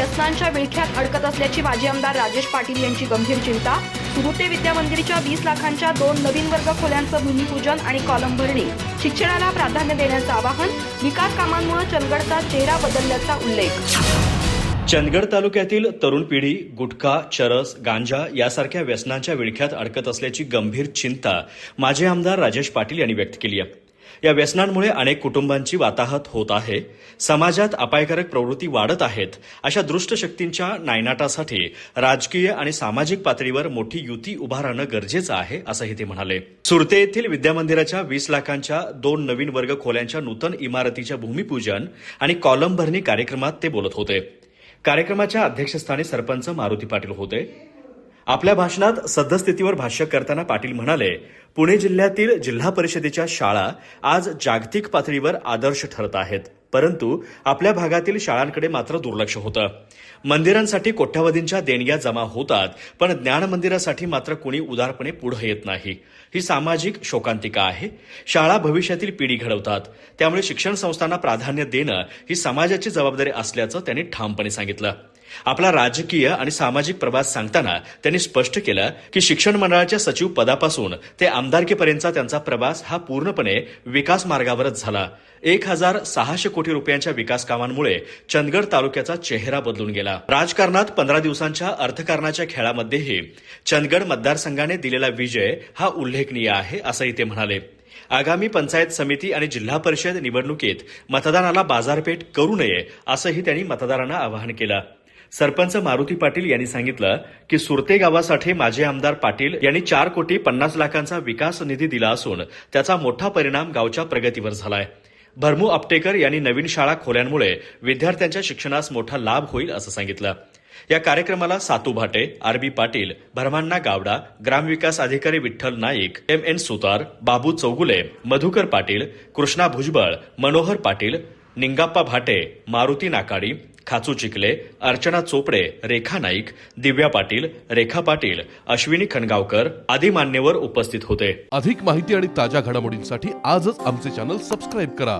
व्यसनांच्या विळख्यात अडकत असल्याची माजी आमदार राजेश पाटील यांची गंभीर चिंता. सुरुते विद्या मंदिरच्या वीस लाखांच्या दोन नवीन वर्ग खोल्यांचं भूमिपूजन आणि कॉलम भरणे. शिक्षणाला प्राधान्य देण्याचं आवाहन विकास कामांमुळे चंदगडचा चेहरा बदलल्याचा उल्लेख. चंदगड तालुक्यातील तरुण पिढी गुटखा चरस गांजा यासारख्या व्यसनांच्या विळख्यात अडकत असल्याची गंभीर चिंता माजी आमदार राजेश पाटील यांनी व्यक्त केली आहे. या व्यसनांमुळे अनेक कुटुंबांची वाताहत होत आहे. समाजात अपायकारक प्रवृत्ती वाढत आहेत. अशा दृष्ट शक्तींच्या नायनाटासाठी राजकीय आणि सामाजिक पातळीवर मोठी युती उभारणं गरजेचं आहे असंही ते म्हणाले. सुरते येथील विद्यामंदिराच्या वीस लाखांच्या दोन नवीन वर्ग खोल्यांच्या नूतन इमारतीच्या भूमिपूजन आणि कॉलम भरणी कार्यक्रमात ते बोलत होते. कार्यक्रमाच्या अध्यक्षस्थानी सरपंच मारुती पाटील होते. आपल्या भाषणात सद्यस्थितीवर भाष्य करताना पाटील म्हणाले पुणे जिल्ह्यातील जिल्हा परिषदेच्या शाळा आज जागतिक पातळीवर आदर्श ठरत आहेत. परंतु आपल्या भागातील शाळांकडे मात्र दुर्लक्ष होतं. मंदिरांसाठी कोट्यावधींच्या देणग्या जमा होतात पण ज्ञान मंदिरासाठी मात्र कुणी उदारपणे पुढे येत नाही. ही सामाजिक शोकांतिका आहे. शाळा भविष्यातील पिढी घडवतात. त्यामुळे शिक्षण संस्थांना प्राधान्य देणं ही समाजाची जबाबदारी असल्याचं त्यांनी ठामपणे सांगितलं. आपला राजकीय आणि सामाजिक प्रवास सांगताना त्यांनी स्पष्ट केलं की शिक्षण मंडळाच्या सचिव पदापासून ते आमदारकीपर्यंतचा त्यांचा प्रवास हा पूर्णपणे विकास मार्गावरच झाला. एक हजार सहाशे कोटी रुपयांच्या विकास कामांमुळे चंदगड तालुक्याचा चेहरा बदलून गेला. राजकारणात पंधरा दिवसांच्या अर्थकारणाच्या खेळामध्येही चंदगड मतदारसंघाने दिलेला विजय हा उल्लेखनीय आहे असंही ते म्हणाले. आगामी पंचायत समिती आणि जिल्हा परिषद निवडणुकीत मतदानाला बाजारपेठ करू नये असंही त्यांनी मतदारांना आवाहन केलं. सरपंच मारुती पाटील यांनी सांगितलं की सुरते गावासाठी माजी आमदार पाटील यांनी चार कोटी पन्नास लाखांचा विकास निधी दिला असून त्याचा मोठा परिणाम गावच्या प्रगतीवर झालाय. भरमू आपटेकर यांनी नवीन शाळा खोल्यांमुळे विद्यार्थ्यांच्या शिक्षणास मोठा लाभ होईल असं सांगितलं. या कार्यक्रमाला सातू भाटे आरबी पाटील भरमांना गावडा ग्रामविकास अधिकारी विठ्ठल नाईक एम एन सुतार बाबू चौगुले मधुकर पाटील कृष्णा भुजबळ मनोहर पाटील निंगाप्पा भाटे मारुती नाकाडी खाचू चिकले अर्चना चोपडे रेखा नाईक दिव्या पाटील रेखा पाटील अश्विनी खणगावकर आदी मान्यवर उपस्थित होते. अधिक माहिती आणि ताज्या घडामोडींसाठी आजच आमचे चॅनल सबस्क्राईब करा.